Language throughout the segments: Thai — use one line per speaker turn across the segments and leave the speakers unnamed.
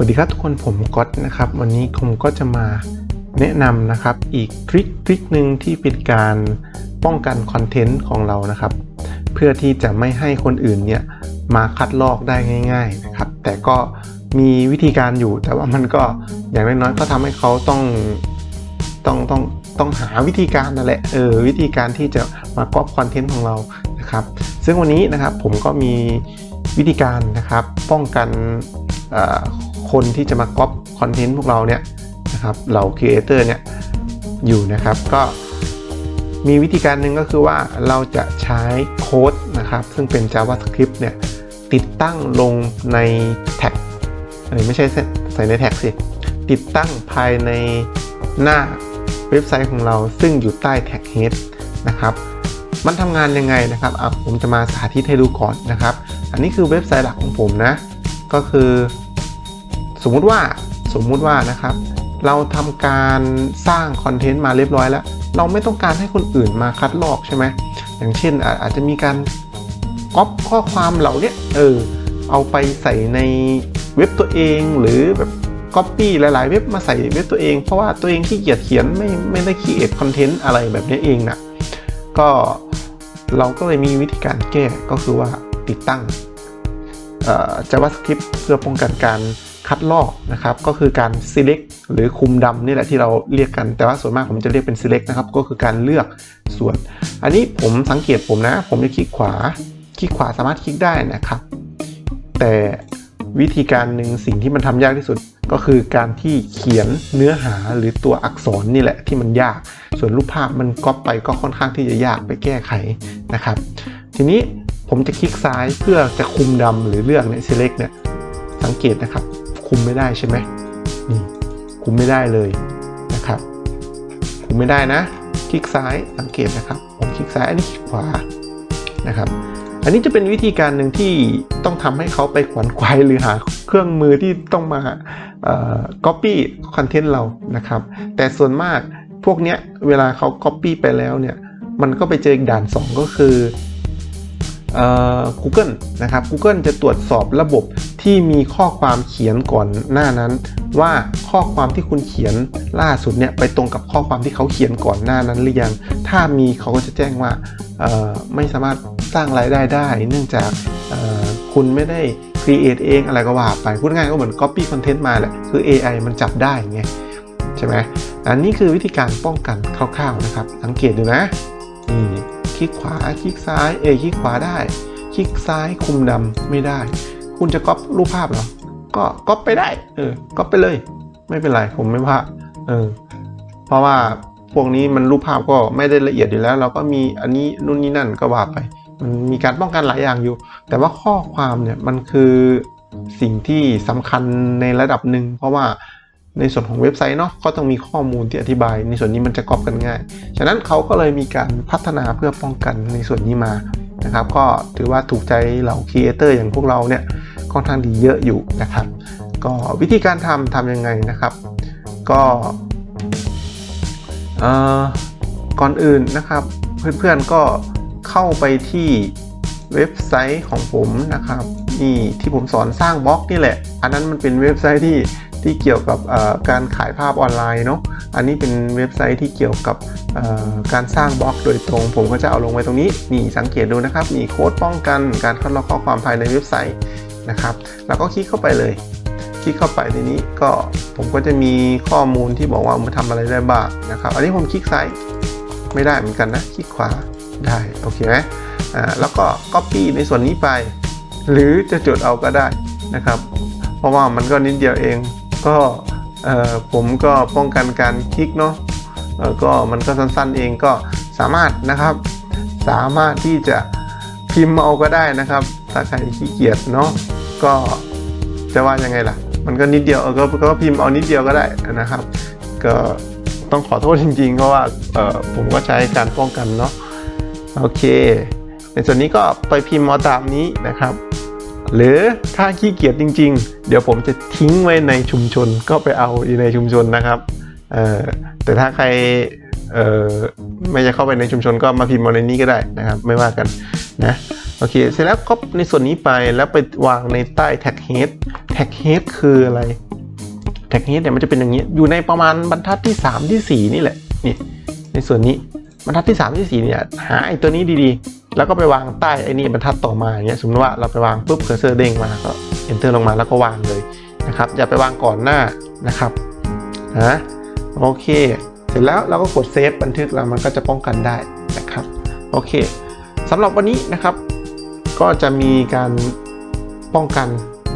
วัสดีครับทุกคนผมก๊อตนะครับวันนี้ผมก็จะมาแนะนำนะครับอีกทริคทริคหนึ่งที่เป็นการป้องกันคอนเทนต์ของเรานะครับ เพื่อที่จะไม่ให้คนอื่นเนี่ยมาคัดลอกได้ง่าย ๆนะครับ แต่ก็มีวิธีการอยู่แต่ว่ามันก็อย่างน้อยๆก็ทำให้เขาต้องต้องต้องต้องหาวิธีการนั่นแหละเออวิธีการที่จะมาก๊อปคอนเทนต์ของเรานะครับ ซึ่งวันนี้นะครับผมก็มีวิธีการนะครับป้องกันอ่อ คนที่จะมาก๊อปคอนเทนต์พวกเราเนี่ยนะครับเหล่าครีเอเตอร์เนี่ยอยู่นะครับก็มีวิธีการหนึ่งก็คือว่าเราจะใช้โค้ดนะครับ ซึ่งเป็น JavaScript เนี่ยติดตั้งลงในแท็กไม่ใช่ใส่ในแท็กสิติดตั้งภายในหน้าเว็บไซต์ของเราซึ่งอยู่ใต้แท็ก head นะครับ มันทำงานยังไงนะครับผมจะมาสาธิตให้ดูก่อนนะครับ อันนี้คือเว็บไซต์หลักของผมนะ ก็คือ สมมุติว่าสมมุติว่านะครับ เราทำการสร้างคอนเทนต์มาเรียบร้อยแล้ว เราไม่ต้องการให้คนอื่นมาคัดลอกใช่ไหมอย่างเช่นอาจจะมีการก๊อปข้อความเหล่านี้เออเอาไปใส่ในเว็บตัวเองหรือแบบก๊อปปี้หลายๆ เว็บมาใส่เว็บตัวเอง เพราะว่าตัวเองขี้เกียจเขียนไม่ไม่ได้คีเอทคอนเทนต์อะไรแบบนี้เองนะก็เราก็เลยมีวิธีการแก้ก็คือว่าติดตั้ง JavaScript เพื่อป้องกันการ คัดลอกนะครับก็คือการ select หรือคุมดำนี่แหละที่เราเรียกกัน แต่ว่าส่วนมากผมจะเรียกเป็น select นะครับก็คือการเลือกส่วน อันนี้ผมสังเกตผมนะ ผมจะคลิกขวา คลิกขวาสามารถคลิกได้นะครับ แต่วิธีการหนึ่งสิ่งที่มันทำยากที่สุดก็คือการที่เขียนเนื้อหาหรือตัวอักษรนี่แหละที่มันยาก ส่วนรูปภาพมันก๊อปไปก็ค่อนข้างที่จะยากไปแก้ไขนะครับ ทีนี้ผมจะคลิกซ้ายเพื่อจะคุมดำหรือเลือกเนี่ย select เนี่ยสังเกตนะครับ คุมไม่ได้ใช่ไหมนี่คุมไม่ได้เลยนะครับ คุมไม่ได้นะ คลิกซ้ายสังเกตนะครับ ผมคลิกซ้ายอันนี้คลิกขวานะครับ อันนี้จะเป็นวิธีการหนึ่งที่ต้องทำให้เขาไปขวนขวายหรือหาเครื่องมือที่ต้องมาเอ่อ copy คอนเทนต์เรานะครับ แต่ส่วนมากพวกเนี้ยเวลาเขา copy ไปแล้วเนี่ยมันก็ไปเจออีกด่าน 2 ก็คือเอ่อ Google นะครับ Google จะตรวจสอบระบบ ที่มีข้อความเขียนก่อนหน้านั้น ว่าข้อความที่คุณเขียนล่าสุดเนี่ยไปตรงกับข้อความที่เขาเขียนก่อนหน้านั้นหรือยัง ถ้ามีเขาก็จะแจ้งว่าไม่สามารถสร้างรายได้ได้ เนื่องจากคุณไม่ได้ create เองอะไรก็ว่าไปพูดง่ายก็เหมือน copy content มาแหละคือ AI มันจับได้ไงใช่ไหมอันนี้คือวิธีการป้องกันคร่าวๆนะครับ สังเกตดูนะนี่คลิกขวาคลิกซ้ายเอคลิกขวาได้ คลิกซ้ายคุมดำไม่ได้ คุณจะก๊อปรูปภาพเหรอ ก็ก๊อปไปได้ เออก๊อปไปเลย ไม่เป็นไร ผมไม่ว่าเออ เพราะว่าพวกนี้มันรูปภาพก็ไม่ได้ละเอียดอยู่แล้ว เราก็มีอันนี้นู่นนี่นั่นก็ว่าไป มันมีการป้องกันหลายอย่างอยู่ แต่ว่าข้อความเนี่ยมันคือสิ่งที่สำคัญในระดับหนึ่งเพราะว่าในส่วนของเว็บไซต์เนาะก็ต้องมีข้อมูลที่อธิบาย ในส่วนนี้มันจะก๊อปกันง่าย ฉะนั้นเขาก็เลยมีการพัฒนาเพื่อป้องกันในส่วนนี้มานะครับ ก็ถือว่าถูกใจเหล่าครีเอเตอร์อย่างพวกเราเนี่ย ค่อนข้างดีเยอะอยู่นะครับ ก็วิธีการทำทำยังไงนะครับก่อก่อนอื่นนะครับ เพื่อนๆก็เข้าไปที่เว็บไซต์ของผมนะครับนี่ที่ผมสอนสร้างบล็อกนี่แหละ อันนั้นมันเป็นเว็บไซต์ที่ที่เกี่ยวกับการขายภาพออนไลน์เนาะอันนี้เป็นเว็บไซต์ที่เกี่ยวกับการสร้างบล็อกโดยตรง ผมก็จะเอาลงไว้ตรงนี้นี่สังเกตดูนะครับ มีโค้ดป้องกันการคัดลอกข้อความภายในเว็บไซต์ นะครับ แล้วก็คลิกเข้าไปเลย คลิกเข้าไปทีนี้ก็ผมก็จะมีข้อมูลที่บอกว่ามันทำอะไรได้บ้างนะครับ อันนี้ผมคลิกซ้ายไม่ได้เหมือนกันนะ คลิกขวาได้โอเคไหมอ่าแล้วก็ Copy ในส่วนนี้ไป หรือจะจดเอาก็ได้นะครับ เพราะว่ามันก็นิดเดียวเอง ก็เอ่อผมก็ป้องกันการคลิกเนาะก็มันก็สั้นๆเองก็สามารถนะครับ สามารถที่จะพิมพ์เอาก็ได้นะครับ ถ้าใครขี้เกียจเนาะ ก็จะว่ายังไงล่ะ มันก็นิดเดียวก็ก็พิมพ์เอานิดเดียวก็ได้นะครับ ก็ต้องขอโทษจริงๆเพราะว่าผมก็ใช้การป้องกันเนาะโอเค ในส่วนนี้ก็ไปพิมพ์เอาตามนี้นะครับ หรือถ้าขี้เกียจจริง ๆ เดี๋ยวผมจะทิ้งไว้ในชุมชนก็ไปเอาในชุมชนนะครับแต่ถ้าใครไม่จะเข้าไปในชุมชนก็มาพิมพ์เอาในนี้ก็ได้นะครับ ไม่ว่ากันนะ โอเค เสร็จแล้วก็ในส่วนนี้ไปแล้วไปวางในใต้ tag head tag head คืออะไร แท็กเฮดเนี่ยมันจะเป็นอย่างนี้ อยู่ในประมาณบรรทัดที่ 3 ที่ 4 นี่แหละ นี่ ในส่วนนี้บรรทัดที่ 3 ที่ 4 เนี่ย หาไอ้ตัวนี้ดีๆ แล้วก็ไปวางใต้ไอ้นี่บรรทัดต่อมาอย่างเงี้ย สมมติว่าเราไปวางปุ๊บเคอร์เซอร์เด้งมาก็ enter ลงมาแล้วก็วางเลยนะครับ อย่าไปวางก่อนหน้านะครับ นะโอเค เสร็จแล้วเราก็กดเซฟบันทึกแล้วมันก็จะป้องกันได้นะครับ โอเคสำหรับวันนี้นะครับ ก็จะมีการป้องกัน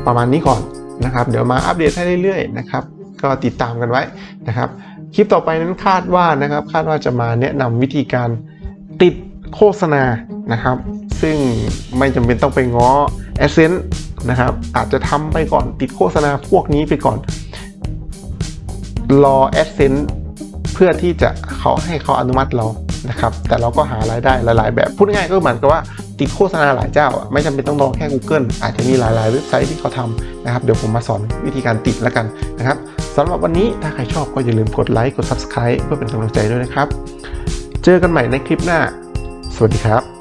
ประมาณนี้ก่อนนะครับ เดี๋ยวมาอัปเดตให้เรื่อยๆนะครับ ก็ติดตามกันไว้นะครับ คลิปต่อไปนั้นคาดว่านะครับ คาดว่าจะมาแนะนำวิธีการติดโฆษณานะครับ ซึ่งไม่จำเป็นต้องไปง้อ a d s e n s e นะครับ อาจจะทำไปก่อนติดโฆษณาพวกนี้ไปก่อน รอ a d s e n s e เพื่อที่จะเขาให้เขาอนุมัติเรานะครับ แต่เราก็หารายได้หลาย ๆ แบบ พูดง่ายก็เหมือนกับว่า ติดโฆษณาหลายเจ้าไม่จำเป็นต้องรอแค่ Google อาจจะมีหลาย ๆ เว็บไซต์ที่เขาทำนะครับเดี๋ยวผมมาสอนวิธีการติดแล้วกันนะครับสำหรับวันนี้ถ้าใครชอบก็อย่าลืมกดไลค์กด Subscribe เพื่อเป็นกำลังใจด้วยนะครับ เจอกันใหม่ในคลิปหน้า สวัสดีครับ